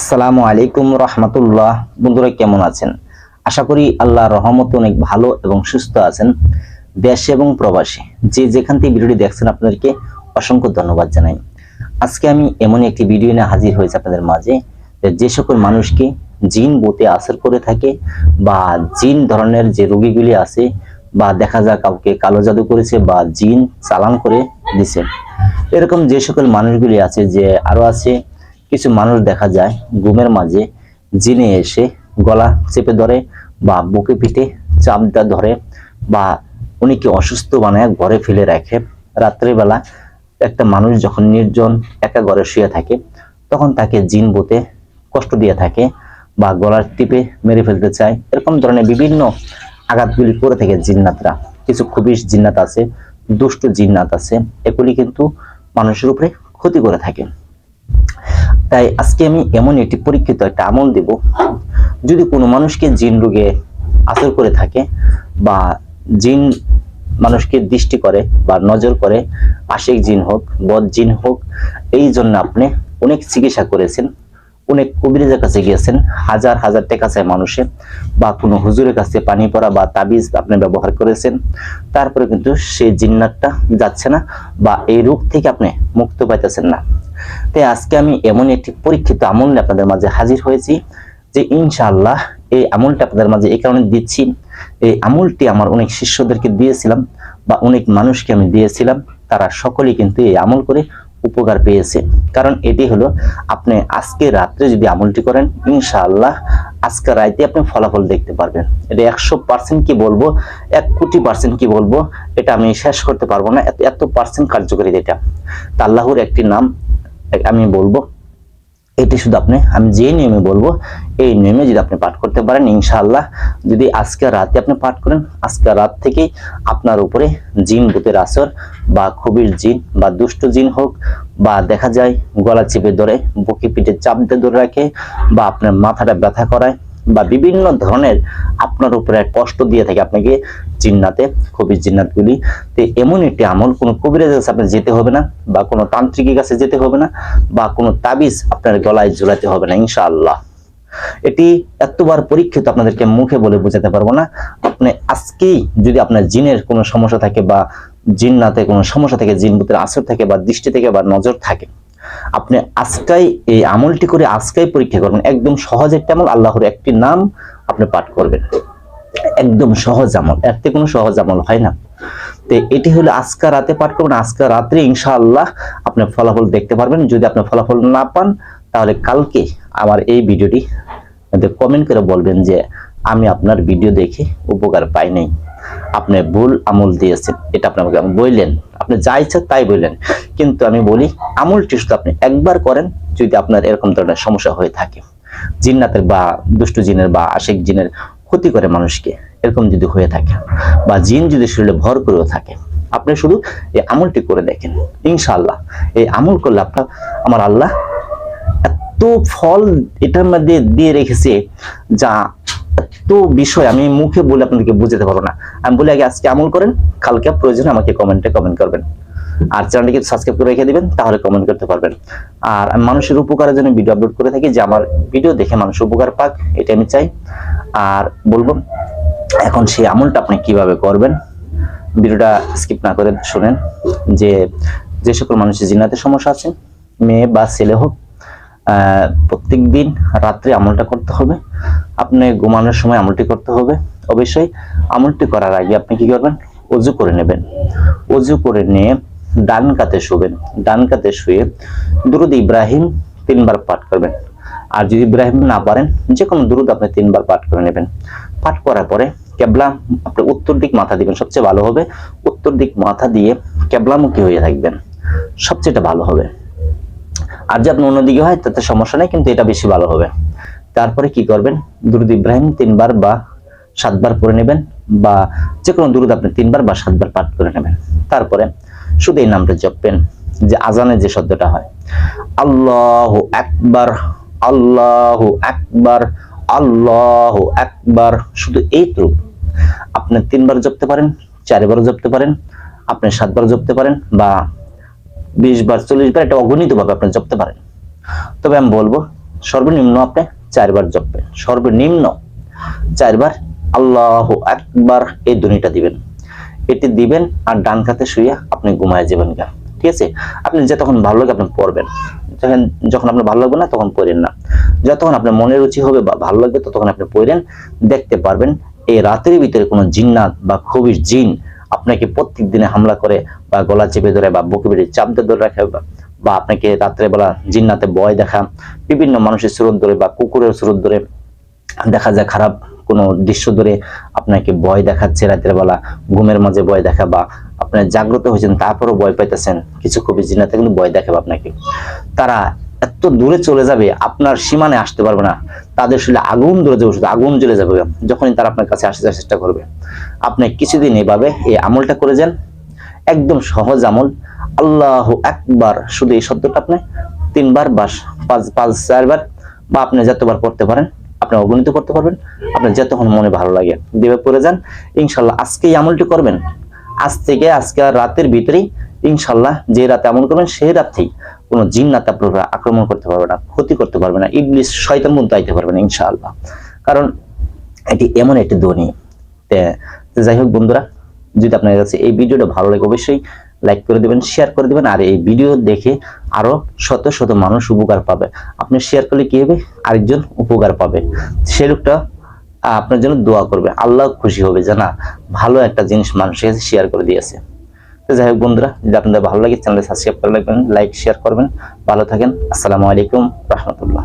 আসসালামু আলাইকুম রহমতুল্লাহ। বন্ধুরা কেমন আছেন? আশা করি আল্লাহ রহমত অনেক ভালো এবং সুস্থ আছেন দেশে এবং প্রবাসী। যে যেখান থেকে ভিডিওটি দেখছেন আপনাদেরকে অসংখ্য ধন্যবাদ জানাই। আজকে আমি এমন একটি ভিডিও নিয়ে হাজির হয়েছে আপনাদের মাঝে যে সকল মানুষকে জিন বোতে আসর করে থাকে বা জিন ধরনের যে রোগীগুলি আছে বা দেখা যায় কাউকে কালো জাদু করেছে বা জিন চালান করে দিছে। এরকম যে সকল মানুষগুলি আছে, যে আরও আছে কিছু মানুষ দেখা যায় ঘুমের মাঝে জিনে এসে গলা চেপে ধরে বা বুকে পিঠে চাপটা ধরে বা উনিকে অসুস্থ বানায় ঘরে ফেলে রাখে। রাত্রিবেলা একটা মানুষ যখন নির্জন একা ঘরে শুয়ে থাকে, তখন তাকে জিন বোতে কষ্ট দিয়ে থাকে বা গলার টিপে মেরে ফেলতে চায়। এরকম ধরনের বিভিন্ন আঘাতগুলি করে থাকে জিন্নাতরা। কিছু খুবই জিন্নাত আছে, দুষ্ট জিন্নাত আছে। এগুলি কিন্তু মানুষের উপরে ক্ষতি করে থাকে। তাই আজকে আমি এমন একটি পরীক্ষিত একটা আমল দেব। যদি কোনো মানুষকে জিন রোগে আসর করে থাকে বা জিন মানুষকে দৃষ্টি করে বা নজর করে, আশিক জিন হোক, বদ জিন হোক, এই জন্য আপনি অনেক চিকিৎসা করেছেন, অনেক কবিরাজের কাছে গিয়েছেন, হাজার হাজার টাকা চায় মানুষে বা কোনো হুজুরের কাছে পানি পড়া বা তাবিজ আপনি ব্যবহার করেছেন, তারপরে কিন্তু সেই জিন্নাতটা যাচ্ছে না বা এই রোগ থেকে আপনি মুক্ত পাইতেছেন না। তাই আজকে আমি এমন একটি পরীক্ষিত আমল আপনাদের মাঝে হাজির হয়েছি যে ইনশাআল্লাহ এই আমলটা আপনাদের মাঝে এই কারণে দিচ্ছি। এই আমলটি আমার অনেক শিষ্যদেরকে দিয়েছিলাম বা অনেক মানুষকে আমি দিয়েছিলাম। তারা সকলেই কিন্তু এই আমল করে উপকার পেয়েছে। কারণ এটি হলো, আপনি আজকে রাত্রে যদি আমলটি করেন, ইনশাআল্লাহ আজকে রাতে আপনি ফলাফল দেখতে পারবেন। এটা একশো পার্সেন্ট কি বলব? এক কোটি পার্সেন্ট কি বলব? এটা আমি শেষ করতে পারব না। এত এত পার্সেন্ট কার্যকরী এটা। তা আল্লাহর একটি নাম। আমি বলব, এটি শুধু আপনি, আমি যে নিয়মে বলব, এই নিয়মে যদি আপনি পাঠ করতে পারেন, ইনশাআল্লাহ, যদি আজকে রাতে আপনি পাঠ করেন, আজকে রাত থেকেই আপনার উপরে জিন, ভূতের আসর বা খুবির জিন বা দুষ্ট জিন হোক বা দেখা যায় গলা চেপে ধরে, বকি পিঠে চাপ দিয়ে ধরে রাখে বা আপনার মাথাটা ব্যথা করায় বা বিভিন্ন ধরনের আপনার উপরে কষ্ট দিয়ে থাকে আপনাকে জিন্নাতে কবির জিন্নাতগুলি। তো এমন একটি আমল, কোনো কবিরের কাছে আপনার যেতে হবে না, বা কোনো তান্ত্রিকের কাছে যেতে হবে না, বা কোনো তাবিজ আপনার গলায় ঝুলাতে হবে না, ইনশাআল্লাহ। এটি এতবার পরীক্ষিত আপনাদেরকে মুখে বলে বোঝাতে পারব না। আপনি আজকেই যদি আপনার জিনের কোনো সমস্যা থাকে বা জিন্নাতে কোনো সমস্যা থাকে জিন ভূতের আসর থাকে বা দৃষ্টি থেকে বা নজর থাকে আপনি আজকাই এই আমলটি করে আজকাই পরীক্ষা করবেন। একদম সহজ একটা আমল, আল্লাহর একটি নাম আপনি পাঠ করবেন। একদম সহজ আমল, এর থেকে কোনো সহজ আমল হয় না। তো এটি হলো আজকা রাতে পাঠ করবেন, আজকা রাত্রে ইনশাআল্লাহ আপনি ফলাফল দেখতে পারবেন। যদি আপনি ফলাফল না পান, তাহলে কালকে আমার এই ভিডিওটি কমেন্ট করে বলবেন যে, আমি আপনার ভিডিও দেখে উপকার পাই নাই। আপনি ভুল আমল দিয়েছেন, এটা আপনি আমাকে বললেন। আপনি যা ইচ্ছা তাই বললেন। কিন্তু আমি বলি আমলটি শুধু আপনি একবার করেন যদি আপনার এরকম ধরনের সমস্যা হয়ে থাকে। জিন্নাতের বা দুষ্টু জিনের বা আশেক জিনের ক্ষতি করে মানুষকে এরকম যদি হয়ে থাকে বা জিন যদি শরীরে ভর করেও থাকে, আপনি শুধু এই আমলটি করে দেখেন, ইনশাআল্লাহ। এই আমল করলে আপনার, আমার আল্লাহ এত ফল এটার মধ্যে দিয়ে রেখেছে যা এত বিষয় আমি মুখে বলে আপনাদেরকে বুঝাতে পারব না। আমি বলি, আগে আজকে আমল করেন, কালকে প্রয়োজনে আমাকে কমেন্টে কমেন্ট করবেন। আর চ্যানেলটিকে সাবস্ক্রাইব করে রেখে দিবেন, তাহলে কমেন্ট করতে পারবেন। আর আমি মানুষের উপকারের জন্য ভিডিও আপলোড করে থাকি, যে আমার ভিডিও দেখে মানুষ উপকার পাক এটা আমি চাই। আর বলব, এখন সেই আমলটা আপনি কীভাবে করবেন, ভিডিওটা স্কিপ না করে শুনেন, যে যে সকল মানুষের জিনাতে সমস্যা আছে, মেয়ে বা ছেলে হোক প্রত্যেক দিন রাত্রে আমলটা করতে হবে। আপনি ঘুমানোর সময় আমলটি করতে হবে, অবশ্যই। আমলটি করার আগে আপনি কি করবেন? অজু করে নেবেন। অজু করে নিয়ে ডান কাতে শুবেন, ডান কাতে শুয়ে দুরুদ ইব্রাহিম তিনবার পাঠ করবেন। আর যদি ইব্রাহিম না পারেন যে কোনো দুরুদ আপনি তিনবার পাঠ করে নেবেন। পাঠ করার পরে কেবলা, আপনি উত্তর দিক মাথা দিবেন, সবচেয়ে ভালো হবে। উত্তর দিক মাথা দিয়ে কেবলামুখী হয়ে থাকবেন, সবচেয়ে ভালো হবে। আর যে আপনি অন্যদিকে হয়, তাতে সমস্যা নেই, কিন্তু এটা বেশি ভালো হবে। তারপরে কি করবেন? দুরুদ ইব্রাহিম তিনবার বা সাতবার পড়ে নেবেন, বা যে কোনো দুরুদ আপনি তিনবার বা সাতবার পাঠ করে নেবেন। তারপরে শুধু এই নামটা জপবেন যে আজানের যে শব্দটা হয়। আল্লাহ একবার আল্লাহ একবার আল্লাহ একবার শুধু এই তুরুপ। আপনি তিনবার জপতে পারেন, চারবার জপতে পারেন, আপনি সাতবার জপতে পারেন বা বিশ বার চল্লিশ বার এটা অগণিত ভাবে আপনি জপতে পারেন। তবে আমি বলব, সর্বনিম্ন আপনি চারবার জপবেন। সর্বনিম্ন চারবার আল্লাহ একবার এই ধ্বনিটা দিবেন। এটি দিবেন আর ডান কাতে শুয়ে আপনি ঘুমায় যাবেন গা ঠিক আছে? আপনি যে তখন ভালো লাগে আপনি পড়বেন। যখন যখন আপনার ভালো লাগবে না, তখন পড়েন না। যতক্ষণ আপনার মনে রুচি হবে বা ভালো লাগবে, ততক্ষণ আপনি পড়েন, দেখতে পারবেন এই রাতের ভিতরে কোনো জিন্নাত বা খুবই জিন আপনাকে প্রত্যেক দিনে হামলা করে বা গলা চেপে ধরে বা বুকে বেড়ে চাপ দিয়ে ধরে রাখে বা- বা আপনাকে রাত্রেবেলা জিন্নাতে বয় দেখা। বিভিন্ন মানুষের সুরত ধরে বা কুকুরের সুরত ধরে দেখা যায় খারাপ কোনো দৃশ্য ধরে আপনাকে ভয় দেখাচ্ছে, রাতের বেলা ঘুমের মাঝে ভয় দেখা বা আপনার জাগ্রত হয়েছেন, তারপরও ভয় পাইতেছেন, কিছু কবি জিনাতে কিন্তু ভয় দেখাবে আপনাকে। তারা এত দূরে চলে যাবে, আপনার সীমানে আসতে পারবে না। তাদের শরীরে আগুন ধরে যাবে, শুধু আগুন জ্বলে যাবে। যখনই তারা আপনার কাছে আসতে চেষ্টা করবে। আপনি কিছুদিন এভাবে এই আমলটা করে যান। একদম সহজ আমল। আল্লাহ একবার শুধু এই শব্দটা আপনি তিনবার বা পাঁচ পাঁচ, চারবার বা আপনি যতবার পড়তে পারেন। আপনি অগণিত করতে পারবেন। আপনার যতক্ষণ মনে ভালো লাগে, দেবে পড়ে যান। ইনশাল্লাহ আজকে এই আমলটি করবেন। আজ থেকে আজকে রাতের ভিতরেই ইনশাল্লাহ যে রাতে আমল করবেন সেই রাতেই কোনো জিন্নাত আপনার আক্রমণ করতে পারবে না, ক্ষতি করতে পারবে না। ইবলিস শয়তান পর্যন্ত আইতে পারবে না ইনশাআল্লাহ। কারণ এটি এমন একটি ধ্বনি। যাই হোক বন্ধুরা, যদি আপনার কাছে এই ভিডিওটা ভালো লাগে, অবশ্যই লাইক করে দিবেন শেয়ার করে দিবেন, আর এই ভিডিও দেখে আরও শত শত মানুষ উপকার পাবে। আপনি শেয়ার করলে কি হবে? আরেকজন উপকার পাবে। সে লোকটা আপনার জন্য দোয়া করবে। আল্লাহ খুশি হবে যে না ভালো একটা জিনিস মানুষের কাছে শেয়ার করে দিয়েছে। তো যাই হোক বন্ধুরা, যদি আপনাদের ভালো লাগে চ্যানেলটা সাবস্ক্রাইব করে রাখবেন লাইক শেয়ার করবেন। ভালো থাকেন। আসসালামু আলাইকুম, রহমতুল্লাহ।